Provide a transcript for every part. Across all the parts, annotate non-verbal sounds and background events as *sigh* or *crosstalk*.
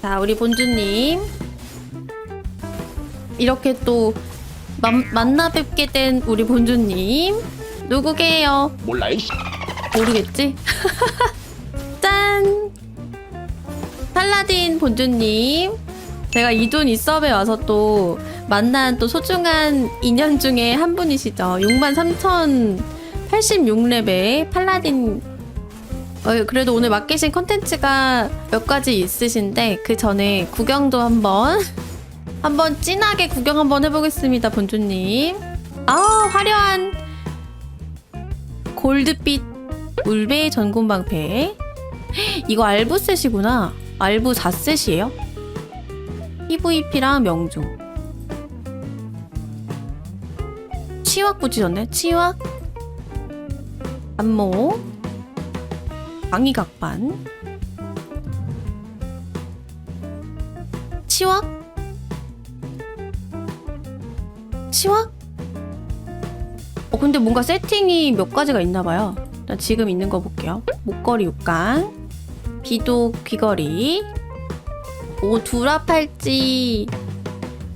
자, 우리 본주님. 이렇게 또 만, 만나 뵙게 된 우리 본주님. 누구게요? 몰라 이씨 모르겠지? *laughs* 짠! 팔라딘 본주님. 제가 이돈 이섭에 와서 또 만난 또 소중한 인연 중에 한 분이시죠. 63,086레벨 팔라딘. 어, 그래도 오늘 맡기신 컨텐츠가 몇 가지 있으신데 그 전에 구경도 한번 *laughs* 한번 진하게 구경 한번 해보겠습니다, 본주님. 아, 화려한 골드빛 울베 전군방패. *gasps* 이거 알부셋이구나. 알부 4셋이에요? PVP랑 명중. 치확 붙이셨네. 치확. 안모. 방위각반. 치확. 치확? 어 근데 뭔가 세팅이 몇 가지가 있나 봐요. 일단 지금 있는 거 볼게요. 목걸이 육강, 비도 귀걸이, 오 두라 팔찌,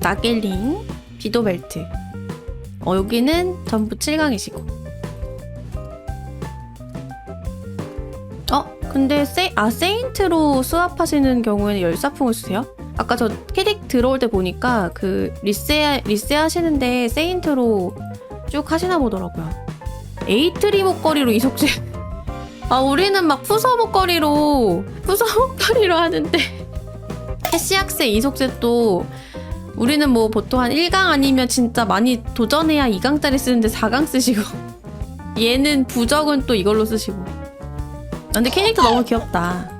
나겔링, 비도 벨트. 어 여기는 전부 7강이시고. 근데 세, 아 세인트로 수합하시는 경우에는 열사풍을 쓰세요? 아까 저 캐릭 들어올 때 보니까 그 리세 리세 하시는데 세인트로 쭉 하시나 보더라고요. 에이트리 목걸이로 이속제. *laughs* 아 우리는 막 푸서 목걸이로 푸서 목걸이로 하는데 캐시악세 이속제도 우리는 뭐 보통 한 1강 아니면 진짜 많이 도전해야 2강짜리 쓰는데 4강 쓰시고 *laughs* 얘는 부적은 또 이걸로 쓰시고 아, 근데 캐릭터 너무 귀엽다.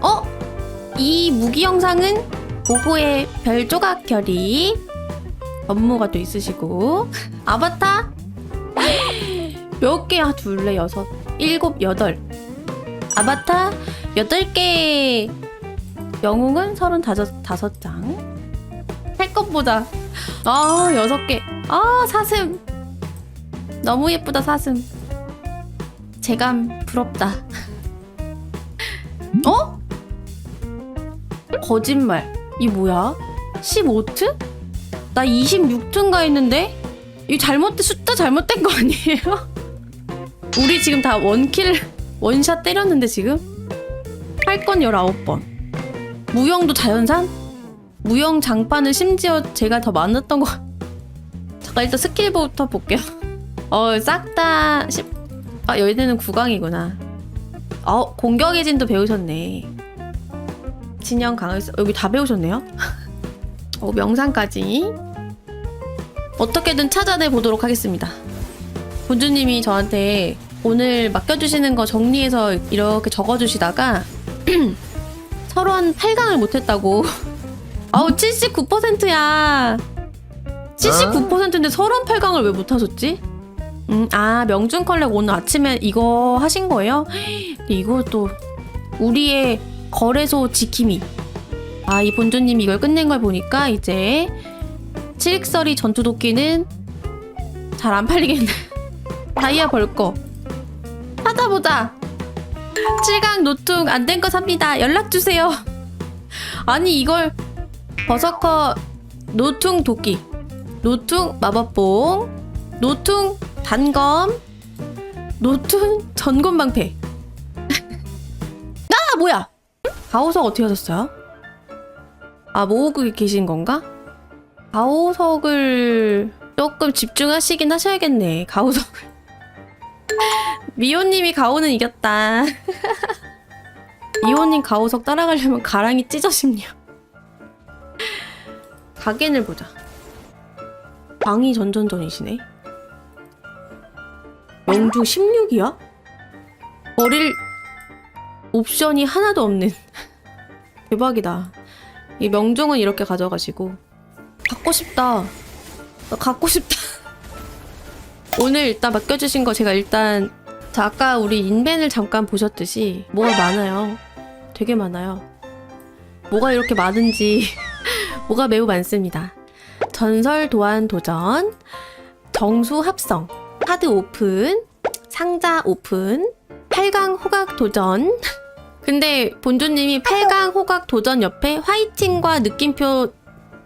어? 이 무기 영상은 보고의 별 조각 결이 업무가 또 있으시고. *laughs* 아바타? *laughs* 몇 개야? 둘레 여섯 일곱 여덟. 아바타 여덟 개. 영웅은 서른 다섯 다섯 장 할 것보다 아 여섯 개아 사슴. 너무 예쁘다 사슴 제감 부럽다 *laughs* 어? 거짓말 이 뭐야 15트? 나 26층가 했는데? 이거 잘못된 숫자 잘못된 거 아니에요? *laughs* 우리 지금 다 원킬 원샷 때렸는데 지금? 할 건 19번 무용도 자연산? 무용 장판은 심지어 제가 더 많았던 거 잠깐 일단 스킬부터 볼게요 *laughs* 어 싹 다 10... 아 여기는 9강이구나. 어 공격의 진도 배우셨네. 진영 쓰... 여기 다 배우셨네요? *laughs* 어, 명상까지. 어떻게든 찾아내 보도록 하겠습니다. 본주님이 저한테 오늘 맡겨주시는 거 정리해서 이렇게 적어주시다가 *clears throat* 서론 8강을 못했다고. *laughs* 아우 79%야. 79%인데 서론 8강을 왜 못하셨지? 음, 아 명중 컬렉 오늘 아침에 이거 하신 거예요? *gasps* 이거 또 우리의 거래소 지킴이 아, 이 본주님이 이걸 끝낸 걸 보니까 이제 칠익설이 전투 도끼는 잘 안 팔리겠네. *laughs* 다이아 벌거. 찾아보자. 7강 노퉁 안 된 거 삽니다. 연락 주세요. *laughs* 아니 이걸 버서커 노퉁 도끼, 노퉁 마법봉, 노퉁 단검, 노퉁 전곤방패. 아 뭐야? 가오석 어떻게 하셨어요? 아, 모으고 계신 건가? 가오석을 조금 집중하시긴 하셔야겠네. 가오석을. *laughs* 미호님이 가오는 이겼다. *laughs* 미호님 가오석 따라가려면 가랑이 찢어집냐. 가겐을 보자. 방이 전전전이시네. 영중 16이야? 버릴 옵션이 하나도 없는. *laughs* 대박이다. 이 명중은 이렇게 가져가시고 갖고 싶다. 나 갖고 싶다. *laughs* 오늘 일단 맡겨주신 거 제가 일단 자 아까 우리 인벤을 잠깐 보셨듯이 뭐가 많아요. 되게 많아요. 뭐가 이렇게 많은지 *laughs* 뭐가 매우 많습니다. 전설 도안 도전, 정수 합성, 카드 오픈, 상자 오픈, 8강 호각 도전, 근데 본주님이 폐강 호각 도전 옆에 화이팅과 느낌표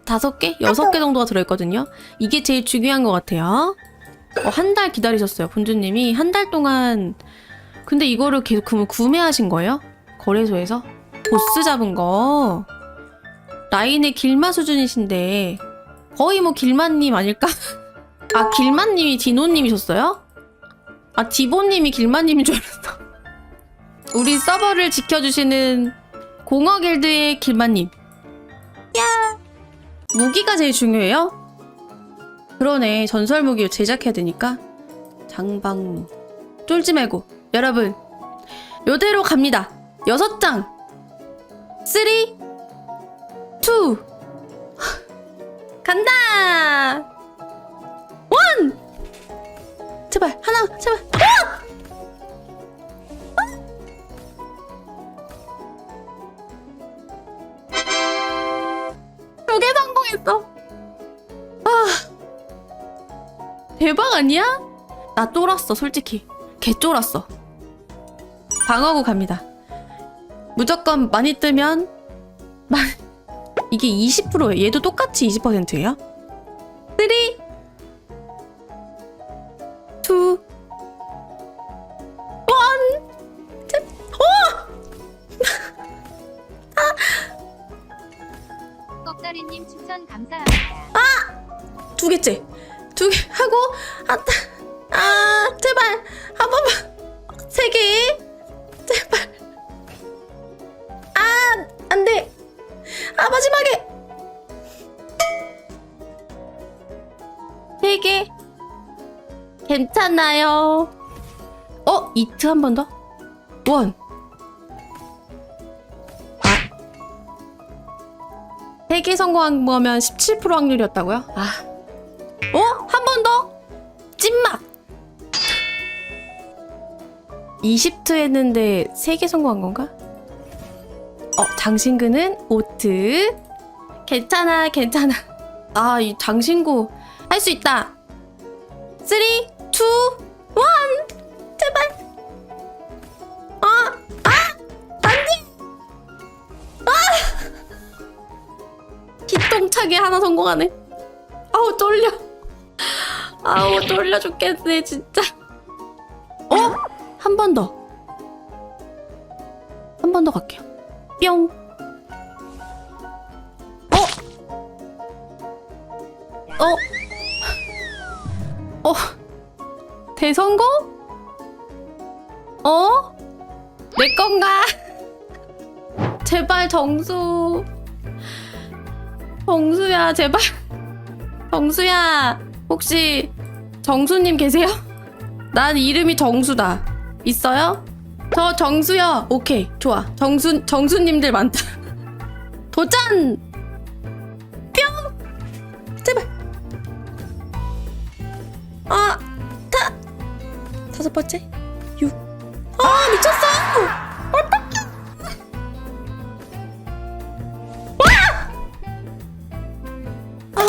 다섯 개, 여섯 개 정도가 들어있거든요. 이게 제일 중요한 것 같아요. 어, 한 달 기다리셨어요. 본주님이 한 달 동안. 근데 이거를 계속 구매하신 거예요? 거래소에서? 보스 잡은 거. 라인의 길마 수준이신데 거의 뭐 길마님 아닐까? *laughs* 아 길마님이 디노님이셨어요? 아 디보님이 길마님인 줄 알았어. 우리 서버를 지켜주시는 공허길드의 길마님. 야. 무기가 제일 중요해요? 그러네. 전설 무기 제작해야 되니까. 장방무. 쫄지 말고. 여러분. 요대로 갑니다. 여섯 장. 쓰리. 투. *laughs* 간다. 제발 하나 제발. 두개 성공했어. 아. 대박 아니야? 나 쫄았어, 솔직히. 개 쫄았어. 방어구 갑니다. 무조건 많이 뜨면 만 이게 20%예요. 얘도 똑같이 20%예요. 3 세 개. 괜찮아요. 어, 이트 한 번 더. 원. 아. 세개 성공한 거면 17% 확률이었다고요? 아. 어? 한 번 더? 찐막! 20트 했는데 3개 성공한 건가? 어, 장신구는 오트. 괜찮아, 괜찮아. 아, 이 장신구 할 수 있다. 3, 2, 1. 제발. 아, 아, 안 돼. 아! 기똥차게 하나 성공하네. 아우, 쫄려. 아우 떨려 죽겠네 진짜 어? 한 번 더 내 건가? 제발 정수 정수야 제발 정수야 혹시 정수님 계세요? 난 이름이 정수다. 있어요? 저 정수요. 오케이, 좋아. 정수 정수님들 많다. 도전. 뿅. 제발. 아, 다 다섯 번째. 미쳤어. 어떡해. 와! 아.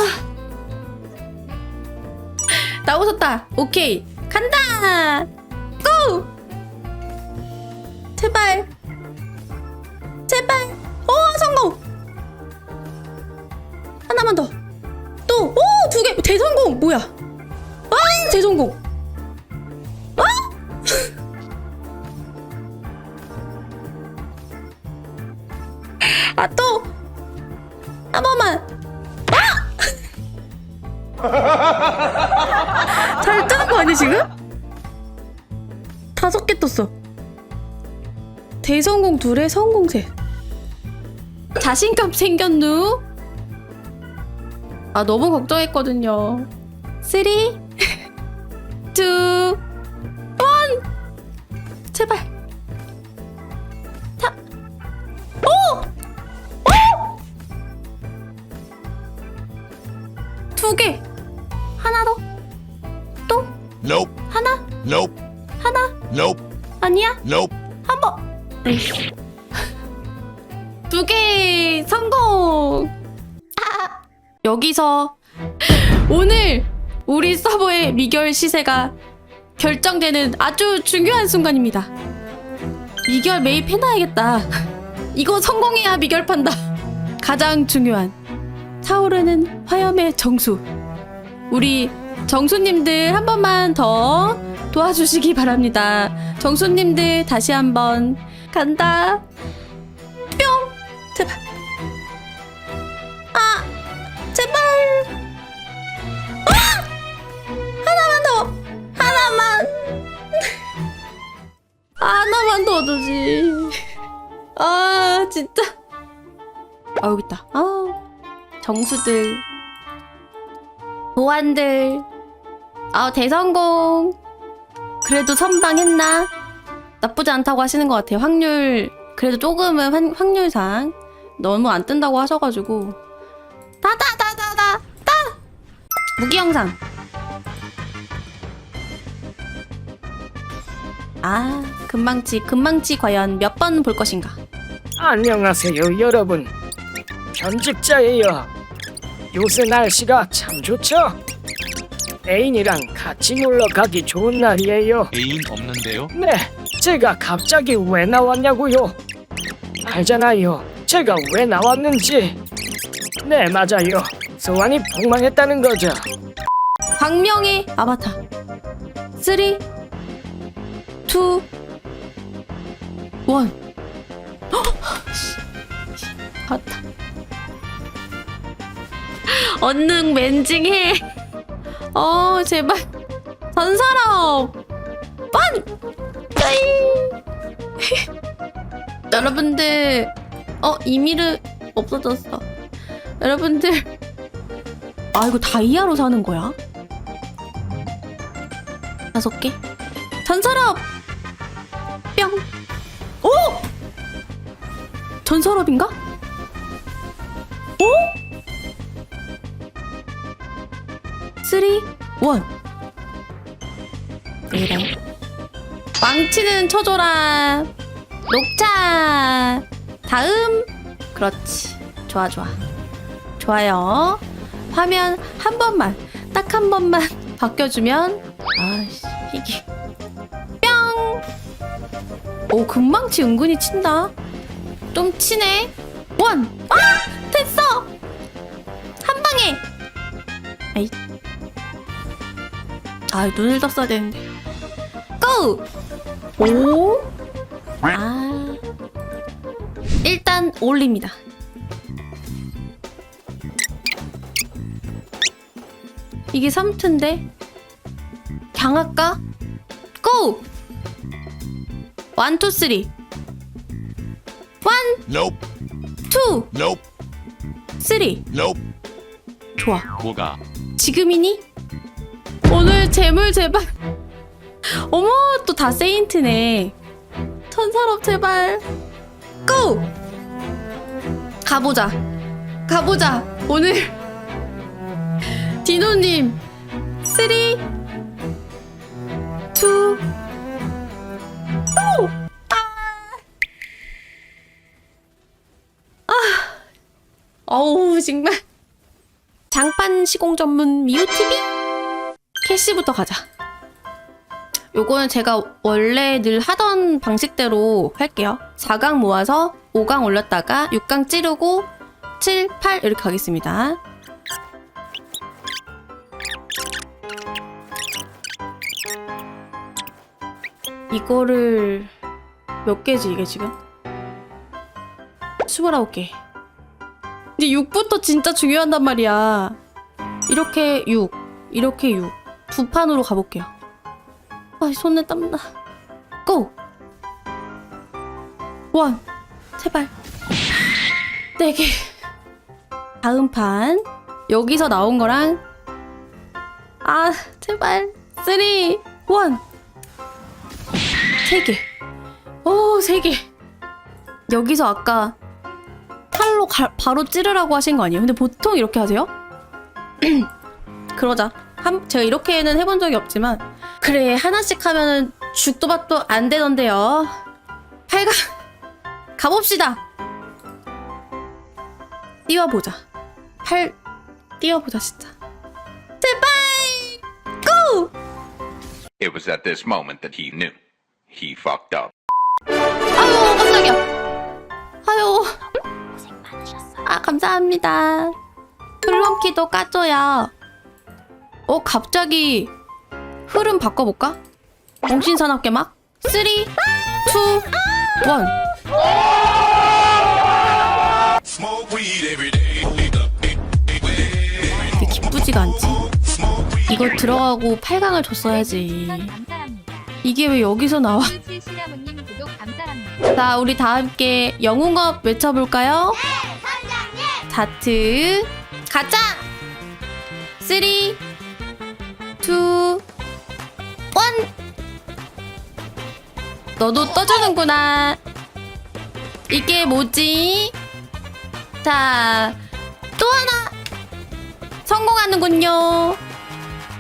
나오셨다. 오케이. 간다. *laughs* 잘 뜨는 거 아니야 지금? 다섯 개 떴어. 대성공 둘에 성공 셋. 자신감 생겼누? 아 너무 걱정했거든요. 3, 2, 1 Nope. 하나 Nope. 아니야 Nope. 한 번. 두 개 성공. 아! 여기서 오늘 우리 서버의 미결 시세가 결정되는 아주 중요한 순간입니다. 미결 매일 해놔야겠다. 이거 성공해야 미결 판다. 가장 중요한 차오르는 화염의 정수. 우리 정수님들 한 번만 더 도와주시기 바랍니다. 정수님들 다시 한번 간다. 뿅! 제발. 아! 제발! 아! 하나만 더! 하나만! *laughs* 하나만 더 주지. 아, 진짜. 아, 여기 있다. 아, 정수들. 보안들. 아, 대성공. 그래도 선방했나? 나쁘지 않다고 하시는 것 같아요. 확률, 그래도 조금은 환- 확률상 너무 안 뜬다고 하셔가지고. 다다, 다! 무기 영상. 아, 금망치, 금망치 과연 몇 번 볼 것인가? 안녕하세요, 여러분. 편집자예요. 요새 날씨가 참 좋죠? 애인이랑 같이 놀러 가기 좋은 날이에요. 애인 없는데요? 네, 제가 갑자기 왜 나왔냐고요? 알잖아요. 제가 왜 나왔는지. 네, 맞아요. 소환이 폭망했다는 거죠. 광명의 아바타 3 2 1 아바타 *laughs* 언능 맨징해 어 제발 전사람 빤 짜잉 *laughs* 여러분들 어 이미르 없어졌어 여러분들 아 이거 다이아로 사는 거야? 다섯 개. 전설업. 뿅. 오. 전설업인가? 오. 쓰리 원. 이래. 망치는 쳐줘라. 녹차. 다음. 그렇지. 좋아 좋아. 좋아요. 화면 한 번만 딱 한 번만 *laughs* 바뀌어주면 아씨 이게 뿅! 오 금방치 은근히 친다 좀 치네 원! 아! 됐어! 한 방에! 아이 아 눈을 떴어야 되는데 고! 오? 아 일단 올립니다 이게 3트인데 강할까? 고! 원, 투, 쓰리. 원, Nope. 투, Nope. 쓰리. Nope. 좋아. 뭐가? 지금이니? 오늘 재물 제발. 어머, 또 다 세인트네. 천사롭 제발. 고! 가보자. 가보자. 오늘 디노님 3 2 1 어우 정말 장판 시공 전문 미우 TV 캐시부터 가자. 요거는 제가 원래 늘 하던 방식대로 할게요. 4강 모아서 5강 올렸다가 6강 찌르고 7, 8 이렇게 가겠습니다. 이거를 몇 개지 이게 지금? 29개. 근데 6부터 진짜 중요한단 말이야. 이렇게 6, 이렇게 6. 두 판으로 가볼게요. 아, 손에 땀나. 고! 원. 제발. 네 개. 다음 판. 여기서 나온 거랑. 아, 제발. 쓰리. 원. 세 개. 오, 세 개. 여기서 아까 칼로 가- 바로 찌르라고 하신 거 아니에요? 근데 보통 이렇게 하세요? *clears throat* 그러자. 한, 제가 이렇게는 해본 적이 없지만 그래 하나씩 하면은 죽도 밥도 안 되던데요. 8강 *laughs* 가봅시다. 띄워보자. 8 띄워보자 진짜. 제발 고! It was at this moment that he knew. He fucked up. 아 아파요. 아, 감사합니다. 플럼키도 까줘요. 어, 갑자기 흐름 바꿔볼까? 정신산업계 막? 3, 2, 1. Smoke weed every day. 되게 기쁘지가 않지. 이거 들어가고 8강을 줬어야지. 이게 왜 여기서 나와? 자, 우리 다 함께 영웅업 외쳐볼까요? 자트 가자! 3, 2, 1 너도 떠주는구나. 이게 뭐지? 자, 또 하나 성공하는군요.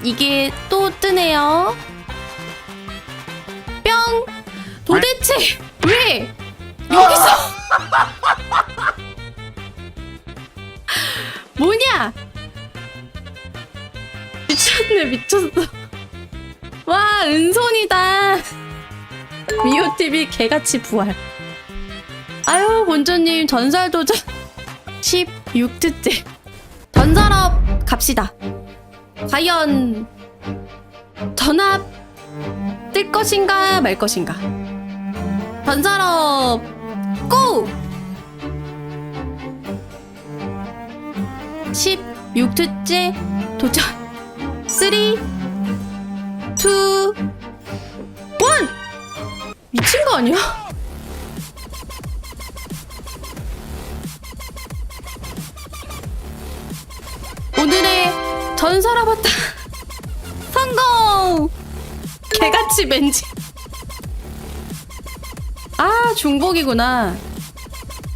이게 또 뜨네요. 뿅! 도대체 왜 여기서 *laughs* 뭐냐? 미쳤네 미쳤어. 와 은손이다. 미호TV 개같이 부활. 아유 본조님 전설 도전 16트째 전설업 갑시다. 과연 전압 뜰 것인가 말 것인가? 전설업 고! 16트째 도전 3 2 1 미친 거 아니야? 오늘의 전설 아바타. 성공! 개같이 맨지. 아 중복이구나.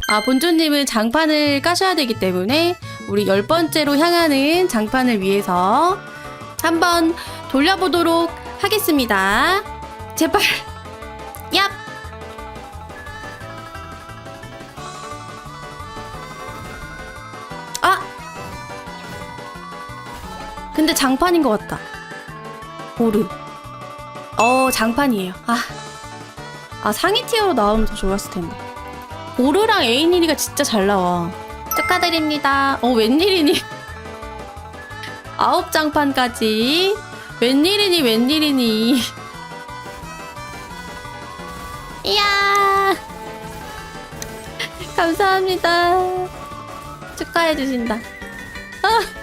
아 본조님은 장판을 까셔야 되기 때문에 우리 열 번째로 향하는 장판을 위해서 한번 돌려보도록 하겠습니다. 제발 근데 장판인 것 같다 보르 어 장판이에요 아 아 상위 티어로 나오면 더 좋았을 텐데. 보르랑 에이니리가 진짜 잘 나와. 축하드립니다. 어 웬일이니? *laughs* 아홉 장판까지. 웬일이니 웬일이니. *laughs* 이야. *laughs* 감사합니다. 축하해 주신다. 아.